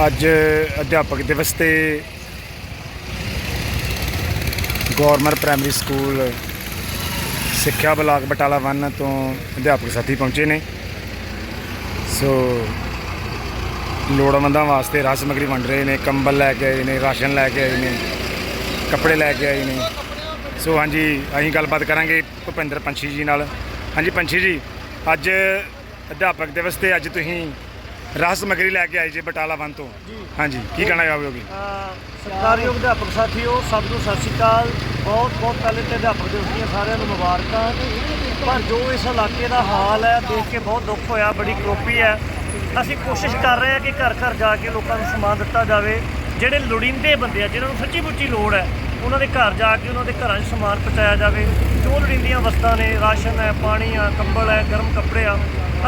ਅੱਜ ਅਧਿਆਪਕ ਦਿਵਸ ਤੇ ਗੌਰਮੈਂਟ ਪ੍ਰਾਇਮਰੀ ਸਕੂਲ ਸਿੱਖਿਆ ਬਲਾਕ ਬਟਾਲਾ 1 ਤੋਂ ਅਧਿਆਪਕ ਸਾਥੀ ਪਹੁੰਚੇ ਨੇ। ਸੋ ਲੋੜਵੰਦਾਂ ਵਾਸਤੇ ਰਾਹ ਸਮੱਗਰੀ ਵੰਡ ਰਹੇ ਨੇ, ਕੰਬਲ ਲੈ ਕੇ ਆਏ ਨੇ, ਰਾਸ਼ਨ ਲੈ ਕੇ ਆਏ ਨੇ, ਕੱਪੜੇ ਲੈ ਕੇ ਆਏ ਨੇ। ਸੋ ਹਾਂਜੀ, ਅਸੀਂ ਗੱਲਬਾਤ ਕਰਾਂਗੇ ਭੁਪਿੰਦਰ ਪੰਛੀ ਜੀ ਨਾਲ। ਹਾਂਜੀ ਪੰਛੀ ਜੀ, ਅੱਜ ਅਧਿਆਪਕ ਦਿਵਸ ਤੇ ਅੱਜ ਤੁਸੀਂ ਰਾਜ ਸਮੱਗਰੀ ਲੈ ਕੇ ਆਏ ਜੇ ਬਟਾਲਾ 1 ਤੋਂ। ਹਾਂਜੀ ਕੀ ਕਹਿਣਾ ਚਾਹੋਗੇ? ਸਰਕਾਰੀ ਅਧਿਆਪਕ ਸਾਥੀਓ ਸਭ ਨੂੰ ਸਤਿ ਸ਼੍ਰੀ ਅਕਾਲ। ਬਹੁਤ ਬਹੁਤ ਪਹਿਲੇ ਤੇ ਅਧਿਆਪਕ ਦਿਵਸ ਦੀਆਂ ਸਾਰਿਆਂ ਨੂੰ ਮੁਬਾਰਕਾਂ। ਪਰ ਜੋ ਇਸ ਇਲਾਕੇ ਦਾ ਹਾਲ ਹੈ ਦੇਖ ਕੇ ਬਹੁਤ ਦੁੱਖ ਹੋਇਆ ਬੜੀ ਕਰੋਪੀ ਹੈ। ਅਸੀਂ ਕੋਸ਼ਿਸ਼ ਕਰ ਰਹੇ ਹਾਂ ਕਿ ਘਰ ਘਰ ਜਾ ਕੇ ਲੋਕਾਂ ਨੂੰ ਸਮਾਨ ਦਿੱਤਾ ਜਾਵੇ। ਜਿਹੜੇ ਲੋੜੀਂਦੇ ਬੰਦੇ ਆ ਜਿਨ੍ਹਾਂ ਨੂੰ ਸੱਚੀ ਮੁੱਚੀ ਲੋੜ ਹੈ ਉਹਨਾਂ ਦੇ ਘਰ ਜਾ ਕੇ ਉਹਨਾਂ ਦੇ ਘਰਾਂ 'ਚ ਸਮਾਨ ਪਹੁੰਚਾਇਆ ਜਾਵੇ। ਜੋ ਲੋੜੀਂਦੀਆਂ ਵਸਤਾਂ ਨੇ ਰਾਸ਼ਨ ਹੈ ਪਾਣੀ ਆ ਕੰਬਲ ਹੈ ਗਰਮ ਕੱਪੜੇ ਆ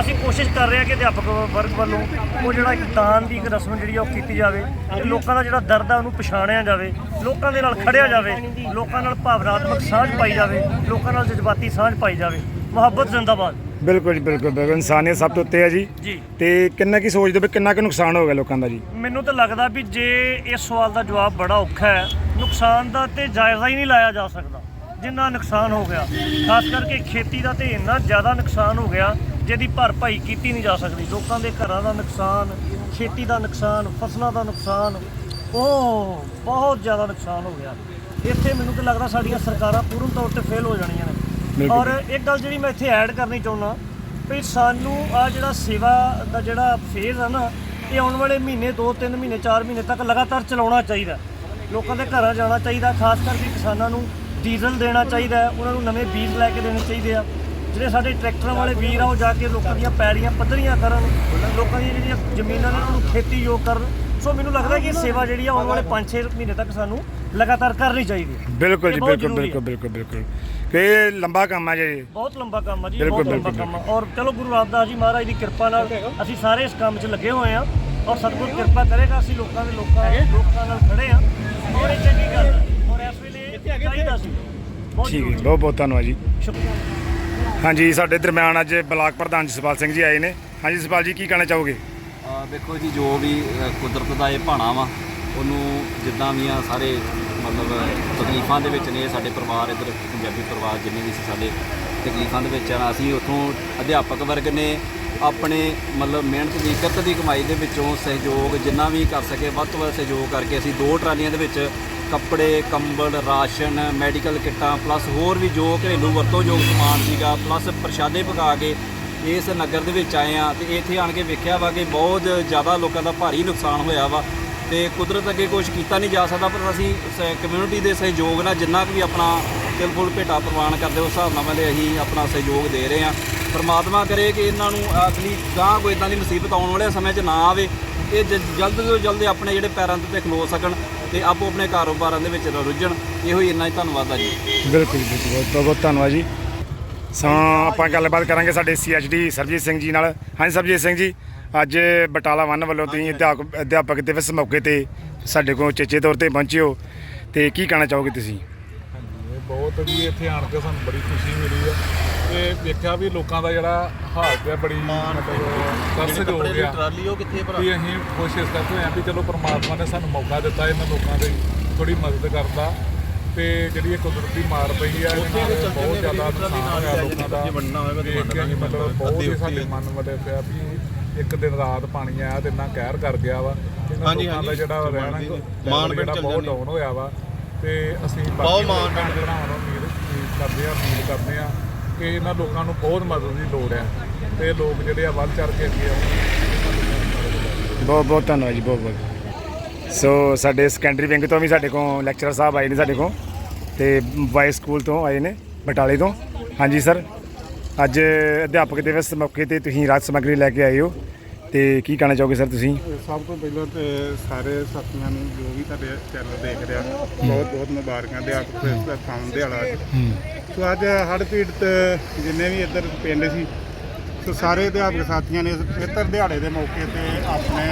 ਅਸੀਂ ਕੋਸ਼ਿਸ਼ ਕਰ ਰਹੇ ਹਾਂ ਕਿ ਅਧਿਆਪਕ ਵਰਗ ਵੱਲੋਂ ਉਹ ਜਿਹੜਾ ਇੱਕ ਦਾਨ ਦੀ ਇੱਕ ਰਸਮ ਜਿਹੜੀ ਆ ਉਹ ਕੀਤੀ ਜਾਵੇ ਤੇ ਲੋਕਾਂ ਦਾ ਜਿਹੜਾ ਦਰਦ ਆ ਉਹਨੂੰ ਪਛਾਣਿਆ ਜਾਵੇ ਲੋਕਾਂ ਦੇ ਨਾਲ ਖੜਿਆ ਜਾਵੇ ਲੋਕਾਂ ਨਾਲ ਭਾਵਨਾਤਮਕ ਸਾਂਝ ਪਾਈ ਜਾਵੇ ਲੋਕਾਂ ਨਾਲ ਜਜ਼ਬਾਤੀ ਸਾਂਝ ਪਾਈ ਜਾਵੇ। ਮੁਹੱਬਤ ਜ਼ਿੰਦਾਬਾਦ। ਬਿਲਕੁਲ ਜੀ ਬਿਲਕੁਲ ਬਿਲਕੁਲ। ਇਨਸਾਨੀਅਤ ਸਭ ਤੋਂ ਉੱਤੇ ਹੈ ਜੀ। ਜੀ। ਤੇ ਕਿੰਨਾ ਕੀ ਸੋਚਦੇ ਵੀ ਕਿੰਨਾ ਕੁ ਨੁਕਸਾਨ ਹੋ ਗਿਆ ਲੋਕਾਂ ਦਾ ਜੀ? ਮੈਨੂੰ ਤਾਂ ਲੱਗਦਾ ਵੀ ਜੇ ਇਸ ਸਵਾਲ ਦਾ ਜਵਾਬ ਬੜਾ ਔਖਾ ਹੈ ਨੁਕਸਾਨ ਦਾ ਤੇ ਜਾਇਜ਼ਾ ਹੀ ਨਹੀਂ ਲਾਇਆ ਜਾ ਸਕਦਾ ਜਿੰਨਾ ਨੁਕਸਾਨ ਹੋ ਗਿਆ। ਖਾਸ ਕਰਕੇ ਖੇਤੀ ਦਾ ਤੇ ਇੰਨਾ ਜ਼ਿਆਦਾ ਨੁਕਸਾਨ ਹੋ ਗਿਆ ਜਿਹਦੀ ਭਰਪਾਈ ਕੀਤੀ ਨਹੀਂ ਜਾ ਸਕਦੀ। ਲੋਕਾਂ ਦੇ ਘਰਾਂ ਦਾ ਨੁਕਸਾਨ ਖੇਤੀ ਦਾ ਨੁਕਸਾਨ ਫਸਲਾਂ ਦਾ ਨੁਕਸਾਨ ਉਹ ਬਹੁਤ ਜ਼ਿਆਦਾ ਨੁਕਸਾਨ ਹੋ ਗਿਆ। ਇੱਥੇ ਮੈਨੂੰ ਤਾਂ ਲੱਗਦਾ ਸਾਡੀਆਂ ਸਰਕਾਰਾਂ ਪੂਰਨ ਤੌਰ ਤੇ ਫੇਲ ਹੋ ਜਾਣੀਆਂ ਨੇ। ਔਰ ਇੱਕ ਗੱਲ ਜਿਹੜੀ ਮੈਂ ਇੱਥੇ ਐਡ ਕਰਨੀ ਚਾਹੁੰਦਾ ਵੀ ਸਾਨੂੰ ਆ ਜਿਹੜਾ ਸੇਵਾ ਦਾ ਜਿਹੜਾ ਫੇਜ਼ ਆ ਨਾ ਇਹ ਆਉਣ ਵਾਲੇ ਮਹੀਨੇ 2 3 ਮਹੀਨੇ 4 ਮਹੀਨੇ ਤੱਕ ਲਗਾਤਾਰ ਚਲਾਉਣਾ ਚਾਹੀਦਾ। ਲੋਕਾਂ ਦੇ ਘਰਾਂ ਜਾਣਾ ਚਾਹੀਦਾ ਖਾਸ ਕਰਕੇ ਕਿਸਾਨਾਂ ਨੂੰ ਡੀਜ਼ਲ ਦੇਣਾ ਚਾਹੀਦਾ ਉਹਨਾਂ ਨੂੰ ਨਵੇਂ ਬੀਜ ਲੈ ਕੇ ਦੇਣੇ ਚਾਹੀਦੇ ਆ। ਜਿਹੜੇ ਸਾਡੇ ਟਰੈਕਟਰਾਂ ਵਾਲੇ ਵੀਰ ਆ ਉਹ ਜਾ ਕੇ ਲੋਕਾਂ ਦੀਆਂ ਪੈੜੀਆਂ ਪੱਧਰੀਆਂ ਕਰਨ ਲੋਕਾਂ ਦੀਆਂ ਜਿਹੜੀਆਂ ਜ਼ਮੀਨਾਂ ਨੇ ਉਹਨਾਂ ਨੂੰ ਖੇਤੀਯੋਗ ਕਰਨ। ਸੋ ਮੈਨੂੰ ਲੱਗਦਾ ਕਿ ਇਹ ਸੇਵਾ ਜਿਹੜੀ ਆ ਆਉਣ ਵਾਲੇ 5-6 ਮਹੀਨੇ ਤੱਕ ਸਾਨੂੰ ਲਗਾਤਾਰ ਕਰਨੀ ਚਾਹੀਦੀ ਹੈ। ਬਿਲਕੁਲ ਇਹ ਜੀ ਬਹੁਤ ਬਿਲਕੁਲ ਜ਼ਰੂਰੀ ਬਿਲਕੁਲ। ਬਿਲਕੁਲ ਬਿਲਕੁਲ। ਕਿ ਇਹ ਲੰਬਾ ਕੰਮ ਹੈ ਜੀ। ਬਹੁਤ ਲੰਬਾ ਕੰਮ ਆ ਜੀ ਬਿਲਕੁਲ, ਬਹੁਤ ਲੰਬਾ ਬਿਲਕੁਲ, ਕੰਮ ਆ। ਔਰ ਚਲੋ ਗੁਰੂ ਰਾਮਦਾਸ ਜੀ ਮਹਾਰਾਜ ਦੀ ਕਿਰਪਾ ਨਾਲ ਅਸੀਂ ਸਾਰੇ ਇਸ ਕੰਮ 'ਚ ਲੱਗੇ ਹੋਏ ਆ ਔਰ ਸਤਿਗੁਰ ਕਿਰਪਾ ਕਰੇਗਾ ਅਸੀਂ ਲੋਕਾਂ ਦੇ ਲੋਕਾਂ ਲੋਕਾਂ ਨਾਲ ਖੜੇ ਆ। ਔਰ ਇਹ ਚੰਗੀ ਗੱਲ ਹੈ ਔਰ ਇਸ ਵੇਲੇ ਚਾਹੀਦਾ ਸੀ। ਬਹੁਤ ਠੀਕ ਹੈ। ਬਹੁਤ ਬਹੁਤ ਧੰਨਵਾਦ ਜੀ। ਸ਼ੁਕਰੀਆ। ਹਾਂਜੀ ਸਾਡੇ ਦਰਮਿਆਨ ਅੱਜ ਬਲਾਕ ਪ੍ਰਧਾਨ ਜਸਪਾਲ ਸਿੰਘ ਜੀ ਆਏ ਨੇ। ਹਾਂਜੀ ਜਸਪਾਲ ਜੀ ਕੀ ਕਹਿਣਾ ਚਾਹੋਗੇ? ਆ ਦੇਖੋ ਜੀ ਜੋ ਵੀ ਅ, ਕੁਦਰਤ ਦਾ ਇਹ ਭਾਣਾ ਵਾ ਉਹਨੂੰ ਜਿੱਦਾਂ ਵੀ ਆ ਸਾਰੇ ਮਤਲਬ ਤਕਲੀਫਾਂ ਦੇ ਵਿੱਚ ਨੇ ਸਾਡੇ ਪਰਿਵਾਰ ਇੱਧਰ ਪੰਜਾਬੀ ਪਰਿਵਾਰ ਜਿੰਨੇ ਵੀ ਸੀ ਸਾਡੇ ਤਕਲੀਫਾਂ ਦੇ ਵਿੱਚ ਆ ਅਸੀਂ ਉੱਥੋਂ ਅਧਿਆਪਕ ਵਰਗ ਨੇ ਆਪਣੇ ਮਤਲਬ ਮਿਹਨਤ ਦੀ ਕਿਰਤ ਦੀ ਕਮਾਈ ਦੇ ਵਿੱਚੋਂ ਸਹਿਯੋਗ ਜਿੰਨਾ ਵੀ ਕਰ ਸਕੇ ਵੱਧ ਤੋਂ ਵੱਧ ਸਹਿਯੋਗ ਕਰਕੇ ਅਸੀਂ ਦੋ ਟਰਾਲੀਆਂ ਦੇ ਵਿੱਚ ਕੱਪੜੇ, ਕੰਬਲ, ਰਾਸ਼ਨ, ਮੈਡੀਕਲ ਕਿੱਟਾਂ ਪਲੱਸ ਹੋਰ ਵੀ ਜੋ ਘਰੇਲੂ ਵਰਤੋਂਯੋਗ ਸਮਾਨ ਸੀਗਾ ਪਲੱਸ ਪ੍ਰਸ਼ਾਦੇ ਪਕਾ ਕੇ ਇਸ ਨਗਰ ਦੇ ਵਿੱਚ ਆਏ ਆ ਤੇ ਇੱਥੇ ਆਣ ਕੇ ਵੇਖਿਆ ਵਾ ਕਿ ਬਹੁਤ ਜ਼ਿਆਦਾ ਲੋਕਾਂ ਦਾ ਭਾਰੀ ਨੁਕਸਾਨ ਹੋਇਆ ਵਾ ਤੇ ਕੁਦਰਤ ਅੱਗੇ ਕੁਝ ਕੀਤਾ ਨਹੀਂ ਜਾ ਸਕਦਾ, ਪਰ ਅਸੀਂ ਕਮਿਊਨਿਟੀ ਦੇ ਸਹਿਯੋਗ ਨਾਲ ਜਿੰਨਾ ਕੁ ਵੀ ਆਪਣਾ ਤਿਲ ਭੇਟਾ ਪ੍ਰਵਾਨ ਕਰਦੇ ਉਸ ਹਿਸਾਬ ਨਾਲ ਵਾਲੇ ਅਸੀਂ ਆਪਣਾ ਸਹਿਯੋਗ ਦੇ ਰਹੇ ਆ ਪਰਮਾਤਮਾ ਕਰੇ ਕਿ ਇਹਨਾਂ ਨੂੰ ਅਗਲੀ ਗਾਂ ਕੋਈ ਇਦਾਂ ਦੀ ਮੁਸੀਬਤ ਆਉਣ ਵਾਲੇ ਸਮੇਂ 'ਚ ਨਾ ਆਵੇ, ਇਹ ਜਲਦ ਤੋਂ ਜਲਦ ਆਪਣੇ ਜਿਹੜੇ ਪੈਰਾਂ ਤੇ ਖਲੋ ਸਕਣ। ਤੇ ਆਪੋ ਆਪਣੇ ਕਾਰੋਬਾਰਾਂ ਦੇ ਵਿੱਚ ਰੁੱਝਣ ਇਹੋ ਹੀ ਇੰਨਾ ਹੀ ਧੰਨਵਾਦ ਆ ਜੀ। ਬਿਲਕੁਲ ਬਿਲਕੁਲ। ਬਹੁਤ ਬਹੁਤ ਧੰਨਵਾਦ ਜੀ। ਸੋ ਆਪਾਂ ਗੱਲਬਾਤ ਕਰਾਂਗੇ ਸਾਡੇ ਸੀਐਚਡੀ ਸਰਜੀਤ ਸਿੰਘ ਜੀ ਨਾਲ। ਹਾਂਜੀ ਸਰਜੀਤ ਸਿੰਘ ਜੀ ਅੱਜ ਬਟਾਲਾ ਵਨ ਵੱਲੋਂ ਤੁਸੀਂ ਅਧਿਆਪਕ ਦਿਵਸ ਮੌਕੇ ਤੇ ਸਾਡੇ ਕੋਲ ਚੇਚੇ ਤੌਰ ਤੇ ਪਹੁੰਚੇ ਹੋ। ਤੇ ਕੀ ਕਹਿਣਾ ਚਾਹੋਗੇ ਤੁਸੀਂ? ਬਹੁਤ ਵੀ ਇੱਥੇ ਆਣ ਕੇ ਸਾਨੂੰ ਬੜੀ ਖੁਸ਼ੀ ਮਿਲੀ ਹੈ ਤੇ ਵੇਖਿਆ ਵੀ ਲੋਕਾਂ ਦਾ ਜਿਹੜਾ ਹਾਲ ਪਿਆ ਬੜੀ ਮਤਲਬ ਹੋ ਗਿਆ। ਟਰਾਲੀ ਉਹ ਕਿੱਥੇ ਭਰਾ? ਵੀ ਅਸੀਂ ਕੋਸ਼ਿਸ਼ ਕਰਦੇ ਹਾਂ ਵੀ ਚਲੋ ਪ੍ਰਮਾਤਮਾ ਨੇ ਸਾਨੂੰ ਮੌਕਾ ਦਿੱਤਾ ਇਹਨਾਂ ਲੋਕਾਂ ਦੀ ਥੋੜੀ ਮਦਦ ਕਰਦਾ ਤੇ ਜਿਹੜੀ ਇਹ ਕੁਦਰਤੀ ਮਾਰ ਪਈ ਹੈ ਨਾਲ ਬਹੁਤ ਜ਼ਿਆਦਾ ਨੁਕਸਾਨ ਲੋਕਾਂ ਦਾ। ਵੰਡਣਾ ਹੋਵੇਗਾ ਤਾਂ ਅਸੀਂ ਮਤਲਬ ਬਹੁਤ ਹੀ ਸਾਡੇ ਮਨ ਵੜੇ ਪਿਆ ਵੀ ਇੱਕ ਦਿਨ ਰਾਤ ਪਾਣੀ ਆਇਆ ਤੇ ਇੰਨਾ ਕਹਿਰ ਕਰ ਗਿਆ ਵਾ। ਹਾਂਜੀ, ਹਾਂਜੀ। ਜਿਹੜਾ ਰਹਿਣਾ ਮਾਨ ਪਿੰਡ ਬਹੁਤ। ਡਾਊਨ ਹੋਇਆ ਵਾ। ਤੇ ਅਸੀਂ ਬਹੁਤ ਮਾਣ ਭੈਣ ਭਰਾਵਾਂ ਨੂੰ ਉਮੀਦ ਕਰਦੇ ਆ ਉਮੀਦ ਕਰਦੇ ਆ ਕਿ ਇਹਨਾਂ ਲੋਕਾਂ ਨੂੰ ਬਹੁਤ ਮਦਦ ਦੀ ਲੋੜ ਹੈ। ਤੇ ਲੋਕ ਜਿਹੜੇ ਆ ਵੱਧ ਚੜ ਕੇ ਅੱਗੇ ਆਉਣ। ਬਹੁਤ ਬਹੁਤ ਧੰਨਵਾਦ ਜੀ ਬਹੁਤ ਬਹੁਤ। ਸੋ ਸਾਡੇ ਸੈਕੰਡਰੀ ਵਿੰਗ ਤੋਂ ਵੀ ਸਾਡੇ ਕੋਲ ਲੈਕਚਰਰ ਸਾਹਿਬ ਆਏ ਨੇ ਸਾਡੇ ਕੋਲ। ਤੇ ਵਾਈਸ ਸਕੂਲ ਤੋਂ ਆਏ ਨੇ ਬਟਾਲੇ ਤੋਂ। ਹਾਂਜੀ ਸਰ ਅੱਜ ਅਧਿਆਪਕ ਦਿਵਸ ਮੌਕੇ ਤੇ ਤੁਸੀਂ ਰਾਜ ਸਮੱਗਰੀ ਲੈ ਕੇ ਆਏ ਹੋ। ਤੇ ਕੀ ਕਹਿਣਾ ਚਾਹੋਗੇ ਸਰ ਤੁਸੀਂ? ਸਭ ਤੋਂ ਪਹਿਲਾਂ ਤੇ ਸਾਰੇ ਸਾਥੀਆਂ ਨੂੰ ਜੋ ਵੀ ਤੁਹਾਡੇ ਚੈਨਲ ਦੇਖ ਰਿਹਾ ਬਹੁਤ ਬਹੁਤ ਮੁਬਾਰਕਾਂ ਦੇ ਆਪ ਇਸ ਦਾ ਥਾਂ ਦਿਹਾੜਾ। ਅੱਜ ਸੋ ਅੱਜ ਹੜ੍ਹ ਪੀੜਤ ਜਿੰਨੇ ਵੀ ਇੱਧਰ ਪਿੰਡ ਸੀ ਸੋ ਸਾਰੇ ਅਧਿਆਪਕ ਸਾਥੀਆਂ ਨੇ ਇਸ ਪਵਿੱਤਰ ਦਿਹਾੜੇ ਦੇ ਮੌਕੇ ਤੇ ਆਪਣੇ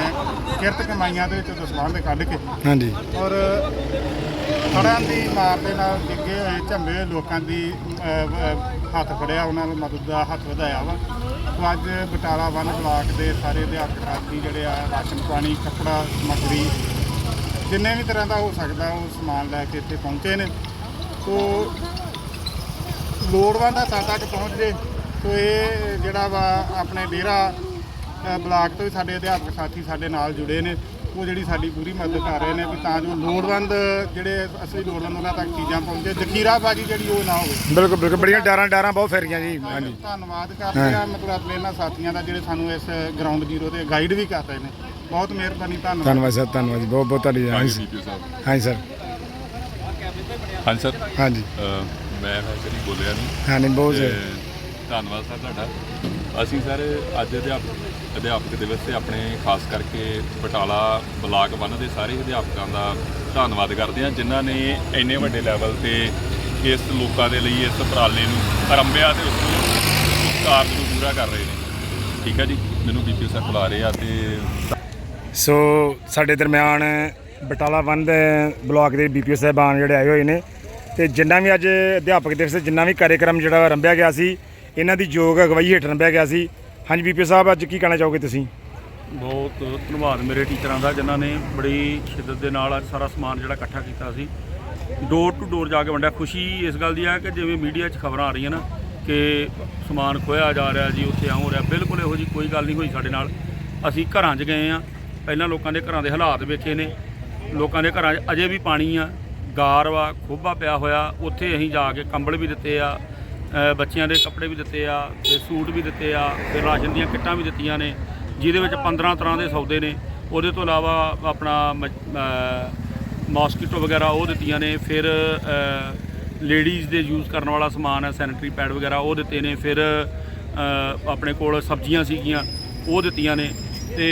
ਕਿਰਤ ਕਮਾਈਆਂ ਦੇ ਵਿੱਚੋਂ ਦਸਵੰਧ ਕੱਢ ਕੇ ਹਾਂਜੀ। ਔਰ ਹੜ੍ਹਾਂ ਦੀ ਮਾਰ ਦੇ ਨਾਲ ਡਿੱਗੇ ਹੋਏ ਝੰਬੇ ਲੋਕਾਂ ਦੀ ਹੱਥ ਫੜਿਆ, ਉਹਨਾਂ ਨੂੰ ਮਦਦ ਦਾ ਹੱਥ ਵਧਾਇਆ ਵਾ। ਸੋ ਅੱਜ ਬਟਾਲਾ ਵਨ ਬਲਾਕ ਦੇ ਸਾਰੇ ਅਧਿਆਪਕ, ਸਾਥੀ ਜਿਹੜੇ ਆ, ਰਾਸ਼ਨ ਪਾਣੀ, ਕੱਪੜਾ, ਸਮੱਗਰੀ, ਜਿੰਨੇ ਵੀ ਤਰ੍ਹਾਂ ਦਾ ਹੋ ਸਕਦਾ, ਉਹ ਸਮਾਨ ਲੈ ਕੇ ਇੱਥੇ ਪਹੁੰਚੇ ਨੇ। ਸੋ ਲੋੜਵੰਦ ਹੱਥਾਂ ਤੱਕ ਪਹੁੰਚ ਜੇ ਸੋ ਇਹ ਜਿਹੜਾ ਵਾ ਆਪਣੇ ਡੇਰਾ ਬਲਾਕ ਤੋਂ ਵੀ ਸਾਡੇ ਅਧਿਆਪਕ, ਸਾਥੀ ਸਾਡੇ ਨਾਲ ਜੁੜੇ ਨੇ। ਉਹ ਜਿਹੜੀ ਸਾਡੀ ਪੂਰੀ ਮਦਦ ਕਰ ਰਹੇ ਨੇ ਵੀ ਤਾਂ ਜੋ ਲੋੜਵੰਦ ਜਿਹੜੇ ਅਸਲੀ ਲੋੜਵੰਦ ਉਹਨਾਂ ਤੱਕ ਚੀਜ਼ਾਂ ਪਹੁੰਚੇ ਜ਼ਖੀਰਾਬਾਜੀ ਜਿਹੜੀ ਉਹ ਨਾ ਹੋਵੇ। ਬਿਲਕੁਲ ਬਿਲਕੁਲ ਬੜੀਆਂ ਡਾਰਾਂ ਡਾਰਾਂ ਬਹੁਤ ਫੇਰੀਆਂ ਜੀ ਹਾਂਜੀ। ਧੰਨਵਾਦ ਕਰਦੇ ਆ ਮਤਲਬ ਆਪਣੇ ਇਹਨਾਂ ਸਾਥੀਆਂ ਦਾ ਜਿਹੜੇ ਸਾਨੂੰ ਇਸ ਗਰਾਊਂਡ ਜ਼ੀਰੋ ਤੇ ਗਾਈਡ ਵੀ ਕਰ ਰਹੇ ਨੇ। ਬਹੁਤ ਮਿਹਰਬਾਨੀ ਧੰਨਵਾਦ। ਧੰਨਵਾਦ ਸਰ ਧੰਨਵਾਦ ਜੀ ਬਹੁਤ ਬਹੁਤ ਤੁਹਾਡੀ ਹਾਂਜੀ ਸਰ ਹਾਂਜੀ ਸਰ। ਹਾਂਜੀ ਮੈਂ ਵੈਸੇ ਨਹੀਂ ਬੋਲਿਆ ਨਹੀਂ ਹਾਂਜੀ ਬਹੁਤ ਤੇ ਧੰਨਵਾਦ ਸਰ ਤੁਹਾਡਾ। ਅਸੀਂ ਸਰ ਅੱਜ ਅਧਿਆਪਕ ਅਧਿਆਪਕ ਦਿਵਸ ਤੇ ਆਪਣੇ ਖਾਸ ਕਰਕੇ ਬਟਾਲਾ ਬਲਾਕ ਵਨ ਦੇ ਸਾਰੇ ਅਧਿਆਪਕਾਂ ਦਾ ਧੰਨਵਾਦ ਕਰਦੇ ਹਾਂ, ਜਿਨ੍ਹਾਂ ਨੇ ਇੰਨੇ ਵੱਡੇ ਲੈਵਲ ਤੇ ਇਸ ਲੋਕਾਂ ਦੇ ਲਈ, ਇਸ ਉਪਰਾਲੇ ਨੂੰ ਆਰੰਭਿਆ ਤੇ ਉਸ ਨੂੰ ਕਾਰਜ ਨੂੰ ਪੂਰਾ ਕਰ ਰਹੇ ਨੇ। ਠੀਕ ਹੈ ਜੀ? ਮੈਨੂੰ ਬੀਪੀਓ ਸਰ ਬੁਲਾ ਰਹੇ ਆ ਤੇ ਸੋ ਸਾਡੇ ਦਰਮਿਆਨ ਬਟਾਲਾ ਵਨ ਦੇ ਬਲਾਕ ਦੇ ਬੀਪੀਓ ਸਾਹਿਬਾਨ ਜਿਹੜੇ ਆਏ ਹੋਏ ਨੇ ਤੇ ਜਿੰਨਾ ਵੀ ਅੱਜ ਅਧਿਆਪਕ ਦਿਵਸ ਜਿੰਨਾ ਵੀ ਕਾਰਜਕ੍ਰਮ ਜਿਹੜਾ ਆਰੰਭਿਆ ਗਿਆ ਸੀ ਇਹਨਾਂ ਦੀ ਯੋਗ ਅਗਵਾਈ ਹੇਠ ਆਰੰਭਿਆ ਗਿਆ ਸੀ। ਹਾਂਜੀ, ਬੀਪੀ ਸਾਹਿਬ, ਅੱਜ ਕੀ ਕਹਿਣਾ ਚਾਹੋਗੇ ਤੁਸੀਂ? ਬਹੁਤ ਧੰਨਵਾਦ ਮੇਰੇ ਟੀਚਰਾਂ ਦਾ, ਜਿਨ੍ਹਾਂ ਨੇ ਬੜੀ ਸ਼ਿੱਦਤ ਦੇ ਨਾਲ ਅੱਜ ਸਾਰਾ ਸਮਾਨ ਜਿਹੜਾ ਇਕੱਠਾ ਕੀਤਾ ਸੀ। ਡੋਰ ਟੂ ਡੋਰ ਜਾ ਕੇ ਵੰਡਿਆ। ਖੁਸ਼ੀ ਇਸ ਗੱਲ ਦੀ ਆ ਕਿ ਜਿਵੇਂ ਮੀਡੀਆ 'ਚ ਖਬਰਾਂ ਆ ਰਹੀਆਂ ਨਾ ਕਿ ਸਮਾਨ ਖੋਇਆ ਜਾ ਰਿਹਾ ਜੀ, ਉੱਥੇ ਆਉਂ ਰਿਹਾ। ਬਿਲਕੁਲ ਇਹੋ ਜੀ ਕੋਈ ਗੱਲ ਨਹੀਂ ਹੋਈ ਸਾਡੇ ਨਾਲ। ਅਸੀਂ ਘਰਾਂ 'ਚ ਗਏ ਆ। ਪਹਿਲਾਂ ਲੋਕਾਂ ਦੇ ਘਰਾਂ ਦੇ ਹਾਲਾਤ ਵੇਖੇ ਨੇ। ਲੋਕਾਂ ਦੇ ਘਰਾਂ 'ਚ ਅਜੇ ਵੀ ਪਾਣੀ ਆ। ਗਾਰ ਵਾ ਖੋਬਾ ਪਿਆ ਹੋਇਆ। ਉੱਥੇ ਅਸੀਂ ਜਾ ਕੇ ਕੰਬਲ ਵੀ ਦਿੱਤੇ ਆ। ਬੱਚਿਆਂ ਦੇ ਕੱਪੜੇ ਵੀ ਦਿੱਤੇ ਆ, ਤੇ ਸੂਟ ਵੀ ਦਿੱਤੇ ਆ, ਤੇ ਰਾਸ਼ਨ ਦੀਆਂ ਕਿੱਟਾਂ ਵੀ ਦਿੱਤੀਆਂ ਨੇ, ਜਿਹਦੇ ਵਿੱਚ 15 ਤਰ੍ਹਾਂ ਦੇ ਸੌਦੇ ਨੇ। ਉਹਦੇ ਤੋਂ ਇਲਾਵਾ ਆਪਣਾ ਮੌਸਕੀਟੋ ਵਗੈਰਾ ਉਹ ਦਿੱਤੀਆਂ ਨੇ, ਫਿਰ ਲੇਡੀਜ਼ ਦੇ ਯੂਜ਼ ਕਰਨ ਵਾਲਾ ਸਮਾਨ ਹੈ ਸੈਨੀਟਰੀ ਪੈਡ ਵਗੈਰਾ ਉਹ ਦਿੱਤੇ ਨੇ, ਫਿਰ ਆਪਣੇ ਕੋਲ ਸਬਜ਼ੀਆਂ ਸੀਗੀਆਂ, ਉਹ ਦਿੱਤੀਆਂ ਨੇ। ਤੇ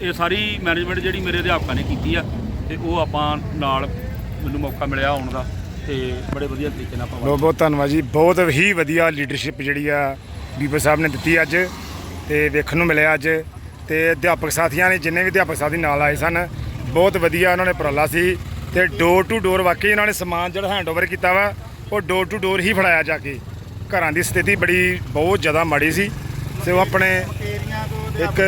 ਇਹ ਸਾਰੀ ਮੈਨੇਜਮੈਂਟ ਜਿਹੜੀ ਮੇਰੇ ਅਧਿਆਪਕਾਂ ਨੇ ਕੀਤੀ ਆ, ਤੇ ਉਹ ਆਪਾਂ ਨਾਲ ਮੈਨੂੰ ਮੌਕਾ ਮਿਲਿਆ ਆਉਣ ਦਾ। ਤੇ ਬੜੇ ਵਧੀਆ ਤਰੀਕੇ ਨਾਲ ਆਪਾਂ ਬਹੁਤ ਬਹੁਤ ਧੰਨਵਾਦ ਜੀ। ਬਹੁਤ ਹੀ ਵਧੀਆ ਲੀਡਰਸ਼ਿਪ ਜਿਹੜੀ ਆ ਬੀਪੀਓ ਸਾਹਿਬ ਨੇ ਦਿੱਤੀ ਅੱਜ ਤੇ ਵੇਖਣ ਨੂੰ ਮਿਲਿਆ ਅੱਜ ਤੇ ਅਧਿਆਪਕ ਸਾਥੀਆਂ ਨੇ, ਜਿੰਨੇ ਵੀ ਅਧਿਆਪਕ ਸਾਥੀ ਨਾਲ ਆਏ ਸਨ, ਬਹੁਤ ਵਧੀਆ ਉਹਨਾਂ ਨੇ ਉਪਰਾਲਾ ਸੀ ਤੇ ਡੋਰ ਟੂ ਡੋਰ ਵਾਕਈ ਇਹਨਾਂ ਨੇ ਸਮਾਨ ਜਿਹੜਾ ਹੈਂਡਓਵਰ ਕੀਤਾ ਵਾ, ਉਹ ਡੋਰ ਟੂ ਡੋਰ ਹੀ ਫੜਾਇਆ ਜਾ ਕੇ। ਘਰਾਂ ਦੀ ਸਥਿਤੀ ਬੜੀ, ਬਹੁਤ ਜ਼ਿਆਦਾ ਮਾੜੀ ਸੀ ਤੇ ਉਹ ਆਪਣੇ ਇੱਕ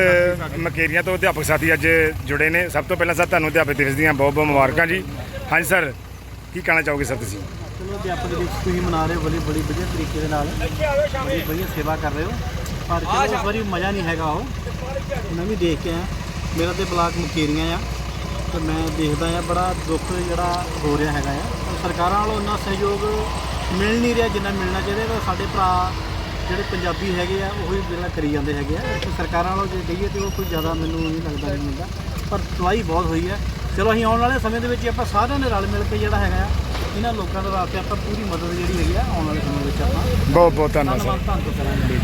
ਮਕੇਰੀਆਂ ਤੋਂ ਅਧਿਆਪਕ ਸਾਥੀ ਅੱਜ ਜੁੜੇ ਨੇ। ਸਭ ਤੋਂ ਪਹਿਲਾਂ ਸਰ, ਤੁਹਾਨੂੰ ਅਧਿਆਪਕ ਦਿਵਸ ਦੀਆਂ ਬਹੁਤ ਬਹੁਤ ਮੁਬਾਰਕਾਂ ਜੀ। ਹਾਂਜੀ ਸਰ ਕੀ ਕਹਿਣਾ ਚਾਹੋਗੇ ਸਰ ਤੁਸੀਂ? ਚਲੋ ਅਧਿਆਪਕ ਦਿਵਸ ਤੁਸੀਂ ਮਨਾ ਰਹੇ ਹੋ, ਬੜੀ ਬੜੀ ਵਧੀਆ ਤਰੀਕੇ ਦੇ ਨਾਲ। ਬੜੀ ਵਧੀਆ ਸੇਵਾ ਕਰ ਰਹੇ ਹੋ। ਪਰ ਚਲੋ ਇਸ ਵਾਰੀ ਮਜ਼ਾ ਨਹੀਂ ਹੈਗਾ ਉਹ। ਮੈਂ ਵੀ ਦੇਖ ਕੇ ਆਇਆ। ਮੇਰਾ ਤੇ ਬਲਾਕ ਮੁਕੇਰੀਆਂ ਆ। ਤੇ ਮੈਂ ਦੇਖਦਾ ਆ, ਬੜਾ ਦੁੱਖ ਜਿਹੜਾ ਹੋ ਰਿਹਾ ਹੈਗਾ ਆ। ਸਰਕਾਰਾਂ ਵੱਲੋਂ ਇੰਨਾ ਸਹਿਯੋਗ ਮਿਲ ਨਹੀਂ ਰਿਹਾ ਜਿੰਨਾ ਮਿਲਣਾ ਚਾਹੀਦਾ। ਤਾਂ ਸਾਡੇ ਭਰਾ ਜਿਹੜੇ ਪੰਜਾਬੀ ਹੈਗੇ ਆ, ਉਹ ਵੀ ਜਿਹੜਾ ਕਰੀ ਜਾਂਦੇ ਹੈਗੇ ਆ। ਤੇ ਸਰਕਾਰਾਂ ਵੱਲੋਂ ਜੇ ਕਹੀਏ ਤੇ ਉਹ ਕੋਈ ਜ਼ਿਆਦਾ ਮੈਨੂੰ ਨਹੀਂ ਲੱਗਦਾ ਨਹੀਂ ਮਿਲਦਾ। ਪਰ ਤਵਾਈ ਬਹੁਤ ਹੋਈ ਹੈ ਚਲੋ ਅਸੀਂ ਆਉਣ ਵਾਲੇ ਸਮੇਂ ਦੇ ਵਿੱਚ ਆਪਾਂ ਸਾਰਿਆਂ ਨੇ ਰਲ ਮਿਲ ਕੇ ਜਿਹੜਾ ਹੈਗਾ ਇਹਨਾਂ ਲੋਕਾਂ ਦੇ ਵਾਸਤੇ ਆਪਾਂ ਪੂਰੀ ਮਦਦ ਜਿਹੜੀ ਹੈਗੀ ਆ ਆਉਣ ਵਾਲੇ ਸਮੇਂ ਵਿੱਚ ਆਪਾਂ ਬਹੁਤ ਬਹੁਤ ਧੰਨਵਾਦ ਸਰ। ਧੰਨਵਾਦ ਕਰਾਂਗੇ।